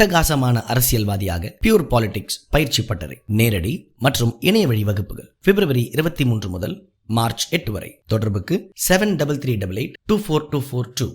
அட்டகாசமான அரசியல்வாதியாக pure politics பயிற்சி பட்டறை நேரடி மற்றும் இணைய வழி வகுப்புகள் பிப்ரவரி இருபத்தி மூன்று முதல் மார்ச் எட்டு வரை. தொடர்புக்கு seven double three double eight two four two four two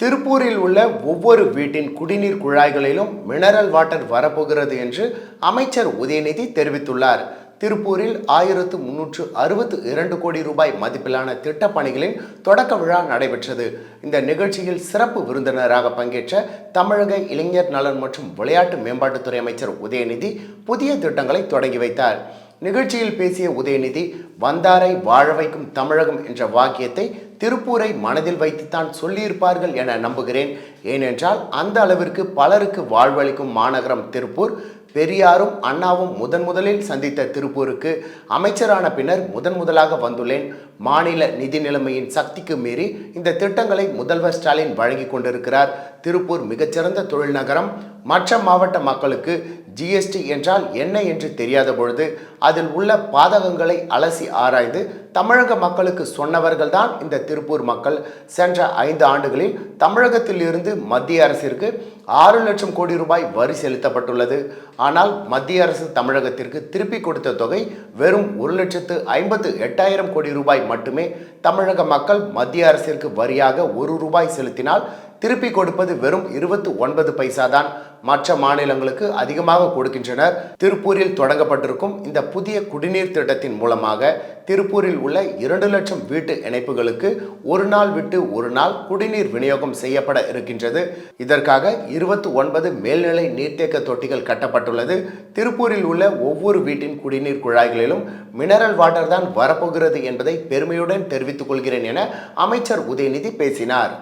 திருப்பூரில் உள்ள ஒவ்வொரு வீட்டின் குடிநீர் குழாய்களிலும் மினரல் வாட்டர் வரப்போகிறது என்று அமைச்சர் உதயநிதி தெரிவித்துள்ளார். திருப்பூரில் ஆயிரத்து முன்னூற்று அறுபத்து இரண்டு கோடி ரூபாய் மதிப்பிலான திட்டப்பணிகளின் தொடக்க விழா நடைபெற்றது. இந்த நிகழ்ச்சியில் சிறப்பு விருந்தினராக பங்கேற்ற தமிழக இளைஞர் நலன் மற்றும் விளையாட்டு மேம்பாட்டுத்துறை அமைச்சர் உதயநிதி புதிய திட்டங்களை தொடங்கி வைத்தார். நிகழ்ச்சியில் பேசிய உதயநிதி வந்தாரை வாழ வைக்கும் தமிழகம் என்ற வாக்கியத்தை திருப்பூரை மனதில் வைத்துத்தான் சொல்லியிருப்பார்கள் என நம்புகிறேன். ஏனென்றால் அந்த அளவிற்கு பலருக்கு வாழ்வளிக்கும் மாநகரம் திருப்பூர். பெரியாரும் அண்ணாவும் முதன் முதலில் சந்தித்த திருப்பூருக்கு அமைச்சரான பின்னர் முதன் முதலாக வந்துள்ளேன். மாநில நிதி நிலைமையின் சக்திக்கு மீறி இந்த திட்டங்களை முதல்வர் ஸ்டாலின் வழங்கி கொண்டிருக்கிறார். திருப்பூர் மிகச்சிறந்த தொழில் நகரம் மற்ற மாவட்ட மக்களுக்கு ஜிஎஸ்டி என்றால் என்ன என்று தெரியாத பொழுது அதில் உள்ள பாதகங்களை அலசி ஆராய்ந்து தமிழக மக்களுக்கு சொன்னவர்கள்தான் இந்த திருப்பூர் மக்கள். சென்ற ஐந்து ஆண்டுகளில் தமிழகத்தில் இருந்து மத்திய அரசிற்கு ஆறு லட்சம் கோடி ரூபாய் வரி செலுத்தப்பட்டுள்ளது. ஆனால் மத்திய அரசு தமிழகத்திற்கு திருப்பி கொடுத்த தொகை வெறும் ஒரு லட்சத்து ஐம்பத்து எட்டாயிரம் கோடி ரூபாய் மட்டுமே. தமிழக மக்கள் மத்திய அரசிற்கு வரியாக ஒரு ரூபாய் செலுத்தினால் திருப்பி கொடுப்பது வெறும் இருபத்தி ஒன்பது பைசா தான் மற்ற மாநிலங்களுக்கு அதிகமாக கொடுக்கின்றனர். திருப்பூரில் தொடங்கப்பட்டிருக்கும் இந்த புதிய குடிநீர் திட்டத்தின் மூலமாக திருப்பூரில் உள்ள இரண்டு லட்சம் வீட்டு இணைப்புகளுக்கு ஒரு நாள் விட்டு ஒரு நாள் குடிநீர் விநியோகம் செய்யப்பட இருக்கின்றது. இதற்காக இருபத்தி ஒன்பது மேல்நிலை நீர்த்தேக்க தொட்டிகள் கட்டப்பட்டுள்ளது. திருப்பூரில் உள்ள ஒவ்வொரு வீட்டின் குடிநீர் குழாய்களிலும் மினரல் வாட்டர் தான் வரப்போகிறது என்பதை பெருமையுடன் தெரிவித்துக் கொள்கிறேன் என அமைச்சர் உதயநிதி பேசினார்.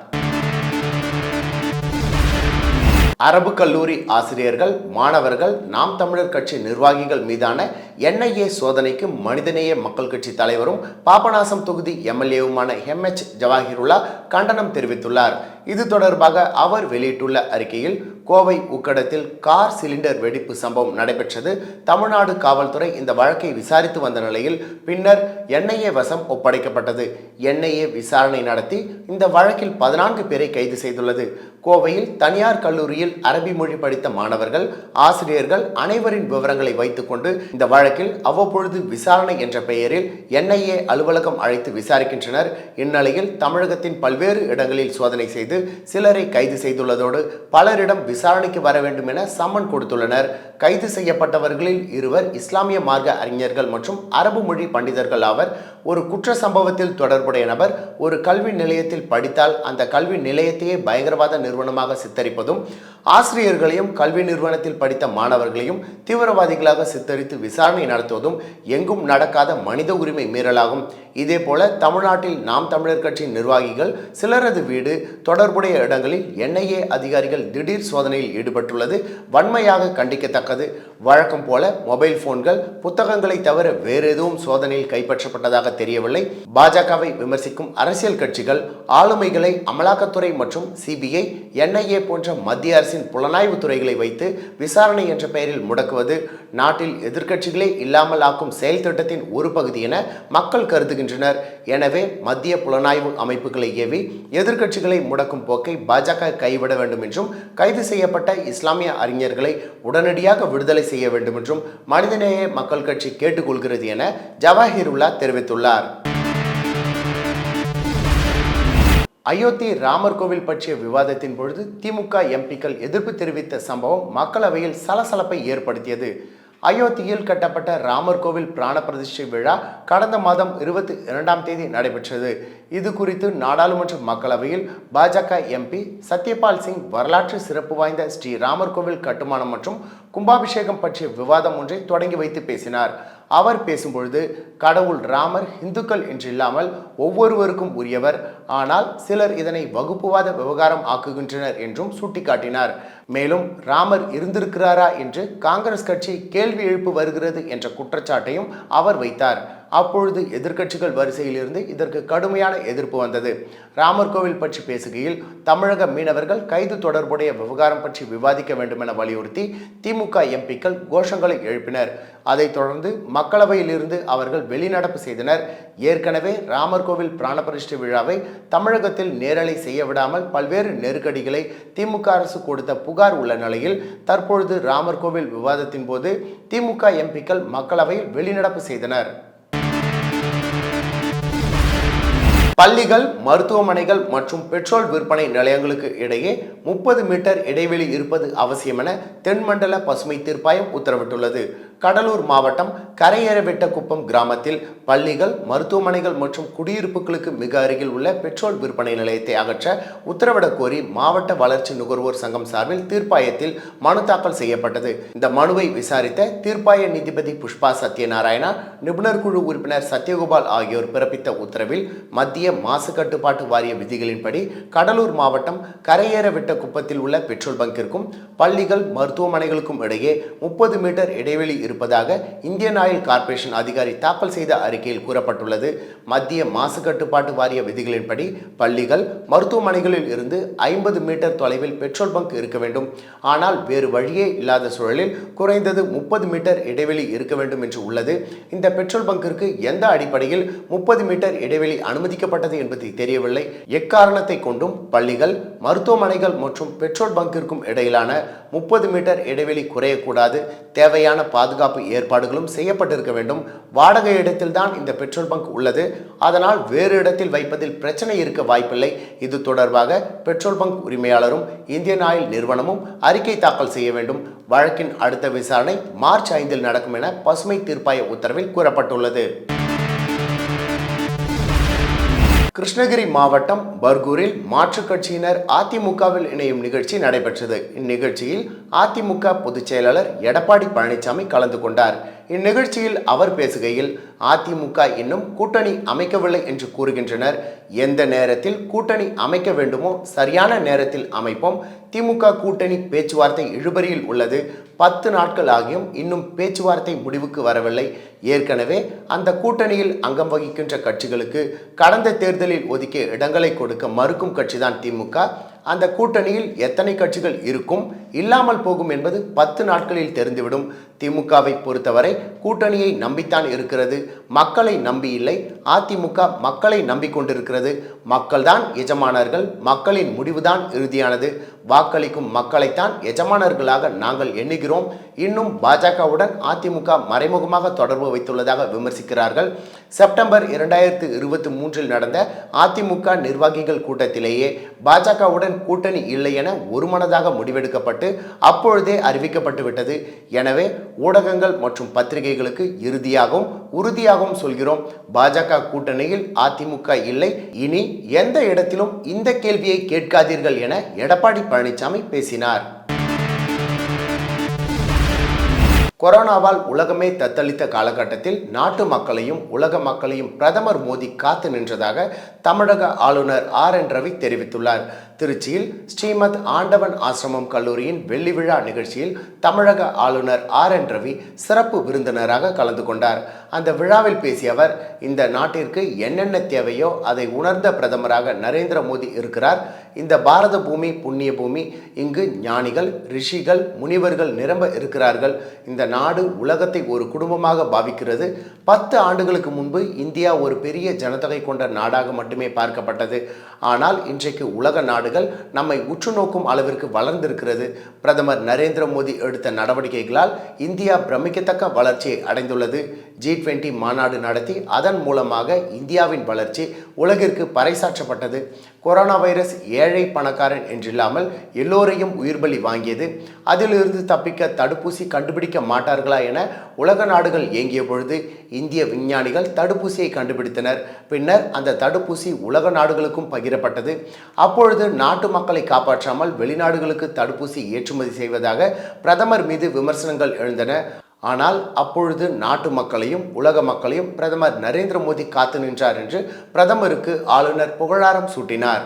அரபு கல்லூரி ஆசிரியர்கள் மாணவர்கள் நாம் தமிழர் கட்சி நிர்வாகிகள் மீதான என்ஐஏ சோதனைக்கு மனிதநேய மக்கள் கட்சி தலைவரும் பாபநாசம் தொகுதி எம்எல்ஏவுமான எம் எச் ஜவாஹிருல்லா கண்டனம் தெரிவித்துள்ளார். இது தொடர்பாக அவர் வெளியிட்டுள்ள அறிக்கையில் கோவை உக்கடத்தில் கார் சிலிண்டர் வெடிப்பு சம்பவம் நடைபெற்றது. தமிழ்நாடு காவல்துறை இந்த வழக்கை விசாரித்து வந்த நிலையில் பின்னர் என்ஐஏ வசம் ஒப்படைக்கப்பட்டது. என்ஐஏ விசாரணை நடத்தி இந்த வழக்கில் பதினான்கு பேரை கைது செய்துள்ளது. கோவையில் தனியார் கல்லூரியில் அரபி மொழி படித்த மாணவர்கள் ஆசிரியர்கள் அனைவரின் விவரங்களை வைத்துக்கொண்டு இந்த வழக்கில் அவ்வப்பொழுது விசாரணை என்ற பெயரில் என்ஐஏ அலுவலகம் அழைத்து விசாரிக்கின்றனர். இந்நிலையில் தமிழகத்தின் பல்வேறு இடங்களில் சோதனை செய்து சிலரை கைது செய்துள்ளதோடு பலரிடம் விசாரணைக்கு வர வேண்டும் என சம்மன் கொடுத்துள்ளனர். கைது செய்யப்பட்டவர்களில் இருவர் இஸ்லாமிய மார்க்க அறிஞர்கள் மற்றும் அரபு மொழி பண்டிதர்கள் ஆவர். ஒரு குற்ற சம்பவத்தில் தொடர்புடைய நபர் ஒரு கல்வி நிலையத்தில் படித்தால் அந்த கல்வி நிலையத்தையே பயங்கரவாத நிறுவனமாக சித்தரிப்பதும் ஆசிரியர்களையும் கல்வி நிறுவனத்தில் படித்த மாணவர்களையும் தீவிரவாதிகளாக சித்தரித்து விசாரணை நடத்துவதும் எங்கும் நடக்காத மனித உரிமை மீறலாகும். இதேபோல தமிழ்நாட்டில் நாம் தமிழர் கட்சியின் நிர்வாகிகள் சிலரது வீடு தொடர்புடைய இடங்களில் என்ஐஏ அதிகாரிகள் திடீர் சோதனையில் ஈடுபட்டுள்ளது. வன்மையாக கண்டிக்கத்தக்கது. வழக்கம் போல மொபைல் போன்கள் புத்தகங்களை தவிர வேறு எதுவும் சோதனையில் கைப்பற்றப்பட்டதாக தெரியவில்லை. பாஜகவை விமர்சிக்கும் அரசியல் கட்சிகள் ஆளுமைகளை அமலாக்கத்துறை மற்றும் சிபிஐ என்ஐஏ போன்ற மத்திய அரசின் புலனாய்வு துறைகளை வைத்து விசாரணை என்ற பெயரில் முடக்குவது நாட்டில் எதிர்க்கட்சிகளே இல்லாமல் ஆக்கும் செயல் திட்டத்தின் ஒரு பகுதி என மக்கள் கருதுகின்றனர். எனவே மத்திய புலனாய்வு அமைப்புகளை ஏவி எதிர்க்கட்சிகளை முடக்கும் போக்கை பாஜக கைவிட வேண்டும் என்றும் கைது செய்யப்பட்ட இஸ்லாமிய அறிஞர்களை உடனடியாக விடுதலை செய்ய வேண்டும் என்றும் மனிதநேய மக்கள் கட்சி கேட்டுக்கொள்கிறது என ஜவாஹிருல்லா தெரிவித்துள்ளார். அயோத்தி ராமர் கோவில் பற்றிய விவாதத்தின் பொழுது திமுக எம்பிக்கள் எதிர்ப்பு தெரிவித்த சம்பவம் மக்களவையில் சலசலப்பை ஏற்படுத்தியது. அயோத்தியில் கட்டப்பட்ட ராமர் கோவில் பிராண பிரதிஷ்டை விழா கடந்த மாதம் இருபத்தி இரண்டாம் தேதி நடைபெற்றது. இது குறித்து நாடாளுமன்ற மக்களவையில் பாஜக எம்பி சத்யபால் சிங் வரலாற்று சிறப்பு வாய்ந்த ஸ்ரீ ராமர் கோவில் கட்டுமானம் மற்றும் கும்பாபிஷேகம் பற்றிய விவாதம் ஒன்றை தொடங்கி வைத்து பேசினார். அவர் பேசும்பொழுது கடவுள் ராமர் இந்துக்கள் என்றில்லாமல் ஒவ்வொருவருக்கும் உரியவர். ஆனால் சிலர் இதனை வகுப்புவாத விவகாரம் ஆக்குகின்றனர் என்றும் சுட்டிக்காட்டினார். மேலும் ராமர் இருந்திருக்கிறாரா? என்று காங்கிரஸ் கட்சி கேள்வி எழுப்பு வருகிறது என்ற குற்றச்சாட்டையும் அவர் வைத்தார். அப்பொழுது எதிர்க்கட்சிகள் வரிசையில் இருந்து இதற்கு கடுமையான எதிர்ப்பு வந்தது. ராமர் கோவில் பற்றி பேசுகையில் தமிழக மீனவர்கள் கைது தொடர்புடைய விவகாரம் பற்றி விவாதிக்க வேண்டும் என வலியுறுத்தி திமுக எம்பிக்கள் கோஷங்களை எழுப்பினர். அதைத் தொடர்ந்து மக்களவையில் இருந்து அவர்கள் வெளிநடப்பு செய்தனர். ஏற்கனவே ராமர் கோவில் பிராணபரிஷ்ட விழாவை தமிழகத்தில் நேரலை செய்ய விடாமல் பல்வேறு நெருக்கடிகளை திமுக அரசு கொடுத்த புகார் உள்ள நிலையில் தற்பொழுது ராமர் கோவில் விவாதத்தின் போது திமுக எம்பிக்கள் மக்களவையில் வெளிநடப்பு செய்தனர். பள்ளிகள் மருத்துவமனைகள் மற்றும் பெட்ரோல் விற்பனை நிலையங்களுக்கு இடையே முப்பது மீட்டர் இடைவெளி இருப்பது அவசியம் என தென்மண்டல பசுமை தீர்ப்பாயம் உத்தரவிட்டுள்ளது. கடலூர் மாவட்டம் கரையேறவெட்டக்குப்பம் கிராமத்தில் பள்ளிகள் மருத்துவமனைகள் மற்றும் குடியிருப்புகளுக்கு மிக அருகில் உள்ள பெட்ரோல் விற்பனை நிலையத்தை அகற்ற உத்தரவிடக் கோரி மாவட்ட வளர்ச்சி நுகர்வோர் சங்கம் சார்பில் தீர்ப்பாயத்தில் மனு தாக்கல் செய்யப்பட்டது. இந்த மனுவை விசாரித்த தீர்ப்பாய நீதிபதி புஷ்பா சத்யநாராயணா நிபுணர் குழு உறுப்பினர் சத்யகோபால் ஆகியோர் பிறப்பித்த உத்தரவில் மத்திய மாசு கட்டுப்பாட்டு வாரிய விதிகளின்படி கடலூர் மாவட்டம் கரையேறவிட்ட குப்பத்தில் உள்ள பெட்ரோல் பங்கிற்கும் பள்ளிகள் மருத்துவமனைகளுக்கும் இடையே முப்பது மீட்டர் இடைவெளி இருப்பதாக இந்தியன் ஆயில் கார்ப்பரேஷன் அதிகாரி தாக்கல் செய்த அறிக்கையில் கூறப்பட்டுள்ளது. மத்திய மாசு கட்டுப்பாட்டு வாரிய விதிகளின்படி பள்ளிகள் மருத்துவமனைகளில் இருந்து ஐம்பது மீட்டர் தொலைவில் பெட்ரோல் பங்க் இருக்க வேண்டும். ஆனால் வேறு வழியே இல்லாத சூழலில் குறைந்தது முப்பது மீட்டர் இடைவெளி இருக்க வேண்டும் என்று உள்ளது. இந்த பெட்ரோல் பங்கிற்கு எந்த அடிப்படையில் முப்பது மீட்டர் இடைவெளி அனுமதிக்கப்பட்டது என்பது தெரியவில்லை. எக்காரணத்தை கொண்டும் பள்ளிகள் மருத்துவமனைகள் மற்றும் பெட்ரோல் பங்கிற்கும் இடையிலான முப்பது மீட்டர் இடைவெளி குறையக்கூடாது. தேவையான பாதுகாப்பு ஏற்பாடுகளும் செய்யப்பட்டிருக்க வேண்டும். வாடகை இடத்தில்தான் இந்த பெட்ரோல் பங்க் உள்ளது. அதனால் வேறு இடத்தில் வைப்பதில் பிரச்சனை இருக்க வாய்ப்பில்லை. இது தொடர்பாக பெட்ரோல் பங்க் உரிமையாளரும் இந்தியன் ஆயில் நிறுவனமும் அறிக்கை தாக்கல் செய்ய வேண்டும். வழக்கின் அடுத்த விசாரணை மார்ச் ஐந்தில் நடக்கும் என பசுமை தீர்ப்பாய உத்தரவில் கூறப்பட்டுள்ளது. கிருஷ்ணகிரி மாவட்டம் பர்கூரில் மாற்றுக் கட்சியினர் அதிமுகவில் இணையும் நிகழ்ச்சி நடைபெற்றது. இந்நிகழ்ச்சியில் அதிமுக பொதுச் செயலாளர் எடப்பாடி பழனிசாமி கலந்து கொண்டார். இந்நிகழ்ச்சியில் அவர் பேசுகையில் அதிமுக இன்னும் கூட்டணி அமைக்கவில்லை என்று கூறுகின்றனர். எந்த நேரத்தில் கூட்டணி அமைக்க வேண்டுமோ சரியான நேரத்தில் அமைப்போம். திமுக கூட்டணி பேச்சுவார்த்தை இழுபறியில் உள்ளது. பத்து நாட்கள் ஆகியும் இன்னும் பேச்சுவார்த்தை முடிவுக்கு வரவில்லை. ஏற்கனவே அந்த கூட்டணியில் அங்கம் வகிக்கின்ற கட்சிகளுக்கு கடந்த தேர்தலில் ஒதுக்கிய இடங்களை கொடுக்க மறுக்கும் கட்சிதான் திமுக. அந்த கூட்டணியில் எத்தனை கட்சிகள் இருக்கும்? இல்லாமல் போகும் என்பது பத்து நாட்களில் தெரிந்துவிடும். திமுகவை பொறுத்தவரை கூட்டணியை நம்பித்தான் இருக்கிறது. மக்களை நம்பி இல்லை. அதிமுக மக்களை நம்பிக்கொண்டிருக்கிறது. மக்கள்தான் எஜமானர்கள். மக்களின் முடிவுதான் இறுதியானது. வாக்களிக்கும் மக்களைத்தான் எஜமானர்களாக நாங்கள் எண்ணுகிறோம். இன்னும் பாஜகவுடன் அதிமுக மறைமுகமாக தொடர்பு வைத்துள்ளதாக விமர்சிக்கிறார்கள். செப்டம்பர் இரண்டாயிரத்து இருபத்தி மூன்றில் நடந்த அதிமுக நிர்வாகிகள் கூட்டத்திலேயே பாஜகவுடன் கூட்டணி இல்லை என ஒருமனதாக முடிவெடுக்கப்பட்டு அப்பொழுதே அறிவிக்கப்பட்டு விட்டது. எனவே ஊடகங்கள் மற்றும் பத்திரிகைகளுக்கு இறுதியாகவும் உறுதியாகவும் சொல்கிறோம். பாஜக கூட்டணியில் அதிமுக இல்லை. இனி எந்த இடத்திலும் இந்த கேள்வியை கேட்காதீர்கள் என எடப்பாடி பழனிசாமி பேசினார். கொரோனாவால் உலகமே தத்தளித்த காலகட்டத்தில் நாட்டு மக்களையும் உலக மக்களையும் பிரதமர் மோடி காத்து நின்றதாக தமிழக ஆளுநர் ஆர் என் ரவி தெரிவித்துள்ளார். திருச்சியில் ஸ்ரீமத் ஆண்டவன் ஆசிரமம் கல்லூரியின் வெள்ளி விழா நிகழ்ச்சியில் தமிழக ஆளுநர் ஆர் என் ரவி சிறப்பு விருந்தினராக கலந்து கொண்டார். அந்த விழாவில் பேசிய அவர் இந்த நாட்டிற்கு என்னென்ன தேவையோ அதை உணர்ந்த பிரதமராக நரேந்திர மோடி இருக்கிறார். இந்த பாரத பூமி புண்ணிய பூமி இங்கு ஞானிகள் ரிஷிகள் முனிவர்கள் நிரம்ப இருக்கிறார்கள். இந்த நாடு உலகத்தை ஒரு குடும்பமாக பாவிக்கிறது. பத்து ஆண்டுகளுக்கு முன்பு இந்தியா ஒரு பெரிய ஜனத்தொகை கொண்ட நாடாக மட்டுமே பார்க்கப்பட்டது. ஆனால் இன்றைக்கு உலக நாடுகள் நம்மை உற்று நோக்கும் அளவிற்கு வளர்ந்திருக்கிறது. பிரதமர் நரேந்திர மோடி எடுத்த நடவடிக்கைகளால் இந்தியா பிரமிக்கத்தக்க வளர்ச்சியை அடைந்துள்ளது. ஜி டுவெண்ட்டி மாநாடு நடத்தி அதன் மூலமாக இந்தியாவின் வளர்ச்சி உலகிற்கு பறைசாற்றப்பட்டது. கொரோனா வைரஸ் ஏழை பணக்காரன் என்றில்லாமல் எல்லோரையும் உயிர்பலி வாங்கியது. அதிலிருந்து தப்பிக்க தடுப்பூசி கண்டுபிடிக்க மாட்டார்களா என உலக நாடுகள் இயங்கிய பொழுது இந்திய விஞ்ஞானிகள் தடுப்பூசியை கண்டுபிடித்தனர். பின்னர் அந்த தடுப்பூசி உலக நாடுகளுக்கும் பகிரப்பட்டது. அப்பொழுது நாட்டு மக்களை காப்பாற்றாமல் வெளிநாடுகளுக்கு தடுப்பூசி ஏற்றுமதி செய்வதாக பிரதமர் மீது விமர்சனங்கள் எழுந்தன. ஆனால் அப்பொழுது நாட்டு மக்களையும் உலக மக்களையும் பிரதமர் நரேந்திர மோடி காத்து நின்றார் என்று பிரதமருக்கு ஆளுநர் புகழாரம் சூட்டினார்.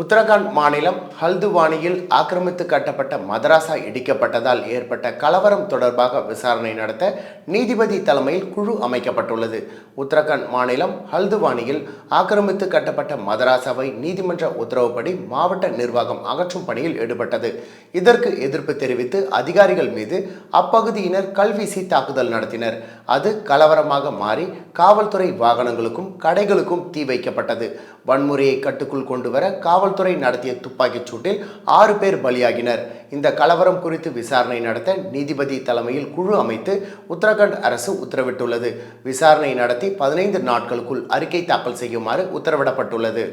உத்தரகாண்ட் மாநிலம் ஹல்துவானியில் ஆக்கிரமித்து கட்டப்பட்ட மதராசா இடிக்கப்பட்டதால் ஏற்பட்ட கலவரம் தொடர்பாக விசாரணை நடத்த நீதிபதி தலைமையில் குழு அமைக்கப்பட்டுள்ளது. உத்தரகாண்ட் மாநிலம் ஹல்துவானியில் ஆக்கிரமித்து கட்டப்பட்ட மதராசாவை நீதிமன்ற உத்தரவுப்படி மாவட்ட நிர்வாகம் அகற்றும் பணியில் ஈடுபட்டது. இதற்கு எதிர்ப்பு தெரிவித்து அதிகாரிகள் மீது அப்பகுதியினர் கல்வீசி தாக்குதல் நடத்தினர். அது கலவரமாக மாறி காவல்துறை வாகனங்களுக்கும் கடைகளுக்கும் தீ வைக்கப்பட்டது. வன்முறையை கட்டுக்குள் கொண்டு வர காவல்துறை நடத்திய துப்பாக்கிச் சூட்டில் ஆறு பேர் பலியாகினர். இந்த கலவரம் குறித்து விசாரணை நடத்த நீதிபதி தலைமையில் குழு அமைத்து உத்தரகண்ட் அரசு உத்தரவிட்டுள்ளது. விசாரணை நடத்தி பதினைந்து நாட்களுக்குள் அறிக்கை தாக்கல் செய்யுமாறு உத்தரவிடப்பட்டுள்ளது.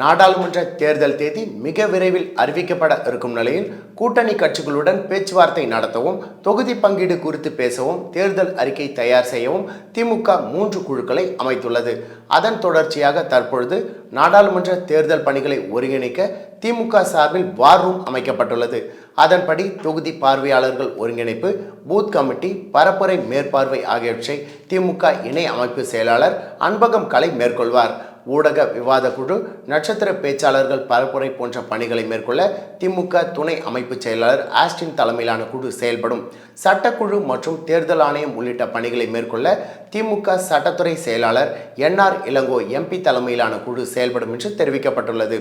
நாடாளுமன்ற தேர்தல் தேதி மிக விரைவில் அறிவிக்கப்பட இருக்கும் நிலையில் கூட்டணி கட்சிகளுடன் பேச்சுவார்த்தை நடத்தவும் தொகுதி பங்கீடு குறித்து பேசவும் தேர்தல் அறிக்கை தயார் செய்யவும் திமுக மூன்று குழுக்களை அமைத்துள்ளது. அதன் தொடர்ச்சியாக தற்பொழுது நாடாளுமன்ற தேர்தல் பணிகளை ஒருங்கிணைக்க திமுக சார்பில் வார் ரூம் அமைக்கப்பட்டுள்ளது. அதன்படி தொகுதி பார்வையாளர்கள் ஒருங்கிணைப்பு பூத் கமிட்டி பரப்புரை மேற்பார்வை ஆகியவற்றை திமுக இணை அமைப்பு செயலாளர் அன்பகம் கலை மேற்கொள்வார். ஊடக விவாத குழு நட்சத்திர பேச்சாளர்கள் பரப்புரை போன்ற பணிகளை மேற்கொள்ள திமுக துணை அமைப்பு செயலாளர் ஆஸ்டின் தலைமையிலான குழு செயல்படும். சட்டக்குழு மற்றும் தேர்தல் ஆணையம் உள்ளிட்ட பணிகளை மேற்கொள்ள திமுக சட்டத்துறை செயலாளர் என்ஆர் இளங்கோ எம்பி தலைமையிலான குழு செயல்படும் என்று தெரிவிக்கப்பட்டுள்ளது.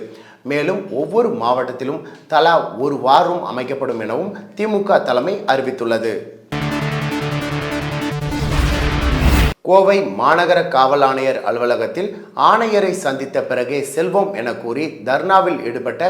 மேலும் ஒவ்வொரு மாவட்டத்திலும் தலா ஒரு வாரம் அமைக்கப்படும் எனவும் திமுக தலைமை அறிவித்துள்ளது. கோவை மாநகர காவல் ஆணையர் அலுவலகத்தில் ஆணையரை சந்தித்த பிறகே செல்வம் என கூறி தர்ணாவில் ஈடுபட்ட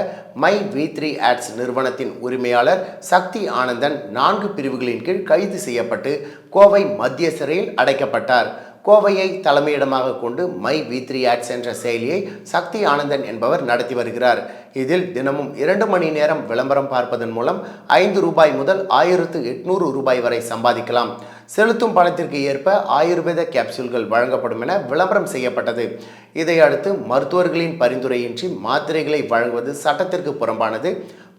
மை வி த்ரீ ஆட்ஸ் நிறுவனத்தின் உரிமையாளர் சக்தி ஆனந்தன் நான்கு பிரிவுகளின் கீழ் கைது செய்யப்பட்டு கோவை மத்திய சிறையில் அடைக்கப்பட்டார். கோவையை தலைமையிடமாக கொண்டு மை வி த்ரீ ஆட்ஸ் என்ற செயலியை சக்தி ஆனந்தன் என்பவர் நடத்தி வருகிறார். இதில் தினமும் இரண்டு மணி நேரம் விளம்பரம் பார்ப்பதன் மூலம் ஐந்து ரூபாய் முதல் ஆயிரத்து எட்நூறு ரூபாய் வரை சம்பாதிக்கலாம். செலுத்தும் பணத்திற்கு ஏற்ப ஆயுர்வேத கேப்சூல்கள் வழங்கப்படும் என விளம்பரம் செய்யப்பட்டது. இதையடுத்து மருத்துவர்களின் பரிந்துரையின்றி மாத்திரைகளை வழங்குவது சட்டத்திற்கு புறம்பானது.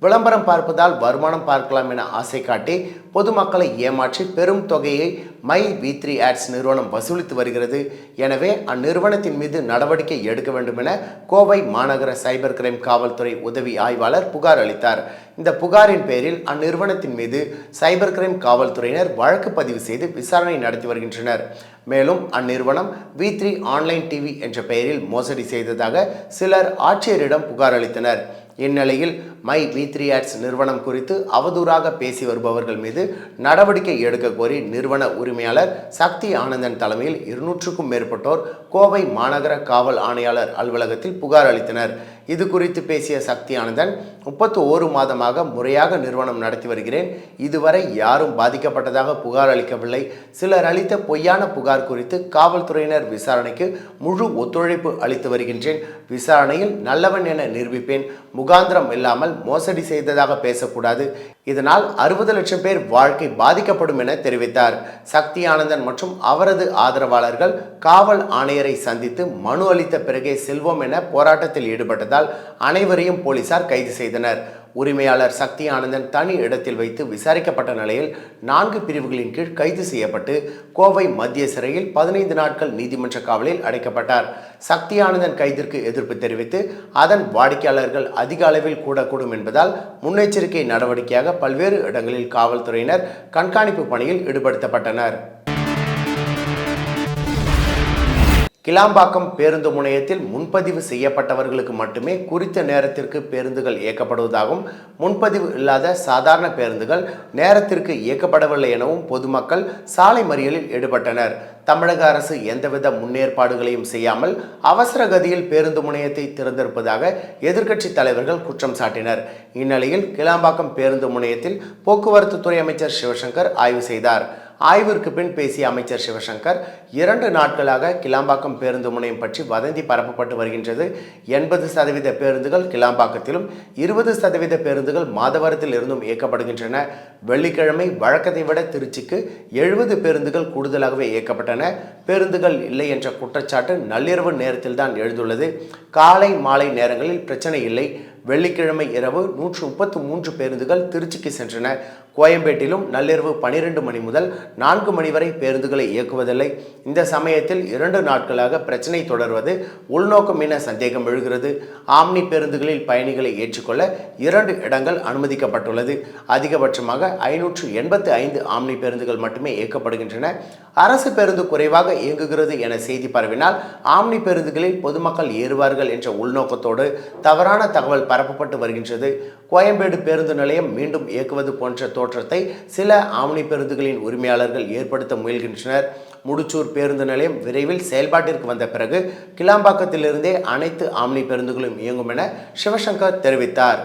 விளம்பரம் பார்ப்பதால் வருமானம் பார்க்கலாம் என ஆசை காட்டி பொதுமக்களை ஏமாற்றி பெரும் தொகையை மை வி த்ரீ ஆட்ஸ் நிறுவனம் வசூலித்து வருகிறது. எனவே அந்நிறுவனத்தின் மீது நடவடிக்கை எடுக்க வேண்டும் என கோவை மாநகர சைபர் கிரைம் காவல்துறை உதவி ஆய்வாளர் புகார் அளித்தார். இந்த புகாரின் பேரில் அந்நிறுவனத்தின் மீது சைபர் கிரைம் காவல்துறையினர் வழக்கு பதிவு செய்து விசாரணை நடத்தி வருகின்றனர். மேலும் அந்நிறுவனம் வி த்ரீ ஆன்லைன் டிவி என்ற பெயரில் மோசடி செய்ததாக சிலர் ஆட்சியரிடம் புகார் அளித்தனர். இந்நிலையில் மை வி த்ரீ ஆட்ஸ் நிறுவனம் குறித்து அவதூறாக பேசி வருபவர்கள் மீது நடவடிக்கை எடுக்க கோரி நிறுவன உரிமையாளர் சக்தி ஆனந்தன் தலைமையில் இருநூற்றுக்கும் மேற்பட்டோர் கோவை மாநகர காவல் ஆணையாளர் அலுவலகத்தில் புகார் அளித்தனர். இது குறித்து பேசிய சக்தி ஆனந்தன் முப்பத்து ஓரு மாதமாக முறையாக நிறுவனம் நடத்தி வருகிறேன். இதுவரை யாரும் பாதிக்கப்பட்டதாக புகார் அளிக்கவில்லை. சிலர் அளித்த பொய்யான புகார் குறித்து காவல்துறையினர் விசாரணைக்கு முழு ஒத்துழைப்பு அளித்து வருகின்றேன். விசாரணையில் நல்லவன் என நிரூபிப்பேன். முகாந்திரம் இல்லாமல் மோசடி செய்ததாக பேசக்கூடாது. இதனால் அறுபது லட்சம் பேர் வாழ்க்கை பாதிக்கப்படும் என தெரிவித்தார். சக்தி ஆனந்தன் மற்றும் அவரது ஆதரவாளர்கள் காவல் ஆணையரை சந்தித்து மனு அளித்த பிறகே செல்வோம் என போராட்டத்தில் ஈடுபட்டதால் அனைவரையும் போலீசார் கைது செய்தனர். உரிமையாளர் சக்தி ஆனந்தன் தனி இடத்தில் வைத்து விசாரிக்கப்பட்ட நிலையில் நான்கு பிரிவுகளின் கீழ் கைது செய்யப்பட்டு கோவை மத்திய சிறையில் பதினைந்து நாட்கள் நீதிமன்ற காவலில் அடைக்கப்பட்டார். சக்தி ஆனந்தன் கைதிற்கு எதிர்ப்பு தெரிவித்து அதன் வாடிக்கையாளர்கள் அதிக அளவில் கூடக்கூடும் என்பதால் முன்னெச்சரிக்கை நடவடிக்கையாக பல்வேறு இடங்களில் காவல்துறையினர் கண்காணிப்பு பணியில் ஈடுபடுத்தப்பட்டனர். கிளாம்பாக்கம் பேருந்து முனையத்தில் முன்பதிவு செய்யப்பட்டவர்களுக்கு மட்டுமே குறித்த நேரத்திற்கு பேருந்துகள் இயக்கப்படுவதாகவும் முன்பதிவு இல்லாத சாதாரண பேருந்துகள் நேரத்திற்கு இயக்கப்படவில்லை எனவும் பொதுமக்கள் சாலை மறியலில் ஈடுபட்டனர். தமிழக அரசு எந்தவித முன்னேற்பாடுகளையும் செய்யாமல் அவசர கதியில் பேருந்து முனையத்தை திறந்திருப்பதாக எதிர்க்கட்சி தலைவர்கள் குற்றம் சாட்டினர். இந்நிலையில் கிளாம்பாக்கம் பேருந்து முனையத்தில் போக்குவரத்து துறை அமைச்சர் சிவசங்கர் ஆய்வு செய்தார். ஆய்விற்கு பின் பேசிய அமைச்சர் சிவசங்கர் இரண்டு நாட்களாக கிளாம்பாக்கம் பேருந்து முனையம் பற்றி வதந்தி பரப்பப்பட்டு வருகின்றது. எண்பது சதவீத பேருந்துகள் கிளாம்பாக்கத்திலும் இருபது சதவீத பேருந்துகள் மாதவரத்தில் இருந்தும் இயக்கப்படுகின்றன. வெள்ளிக்கிழமை வழக்கத்தை விட திருச்சிக்கு எழுபது பேருந்துகள் கூடுதலாகவே இயக்கப்பட்டன. பேருந்துகள் இல்லை என்ற குற்றச்சாட்டு நள்ளிரவு நேரத்தில் தான் எழுந்துள்ளது. காலை மாலை நேரங்களில் பிரச்சனை இல்லை. வெள்ளிக்கிழமை இரவு நூற்று முப்பத்து மூன்று பேருந்துகள் திருச்சிக்கு சென்றன. கோயம்பேட்டிலும் நள்ளிரவு பனிரெண்டு மணி முதல் நான்கு மணி வரை பேருந்துகளை இயக்குவதில்லை. இந்த சமயத்தில் இரண்டு நாட்களாக பிரச்சனை தொடர்வது உள்நோக்கம் என சந்தேகம் எழுகிறது. ஆம்னி பேருந்துகளில் பயணிகளை ஏற்றுக்கொள்ள இரண்டு இடங்கள் அனுமதிக்கப்பட்டுள்ளது. அதிகபட்சமாக ஐநூற்று எண்பத்து ஐந்து ஆம்னி பேருந்துகள் மட்டுமே இயக்கப்படுகின்றன. அரசு பேருந்து குறைவாக இயங்குகிறது என செய்தி பரவினால் ஆம்னி பேருந்துகளில் பொதுமக்கள் ஏறுவார்கள் என்ற உள்நோக்கத்தோடு தவறான தகவல் பரப்பப்பட்டு வருகின்றது. கோயம்பேடு பேருந்து நிலையம் மீண்டும் இயக்குவது போன்ற தோற்றத்தை சில ஆம்னி பேருந்துகளின் உரிமையாளர்கள் ஏற்படுத்த முயல்கின்றனர். முடிச்சூர் பேருந்து நிலையம் விரைவில் செயல்பாட்டிற்கு வந்த பிறகு கிளாம்பாக்கத்திலிருந்தே அனைத்து ஆம்னி பேருந்துகளும் இயங்கும் என சிவசங்கர் தெரிவித்தார்.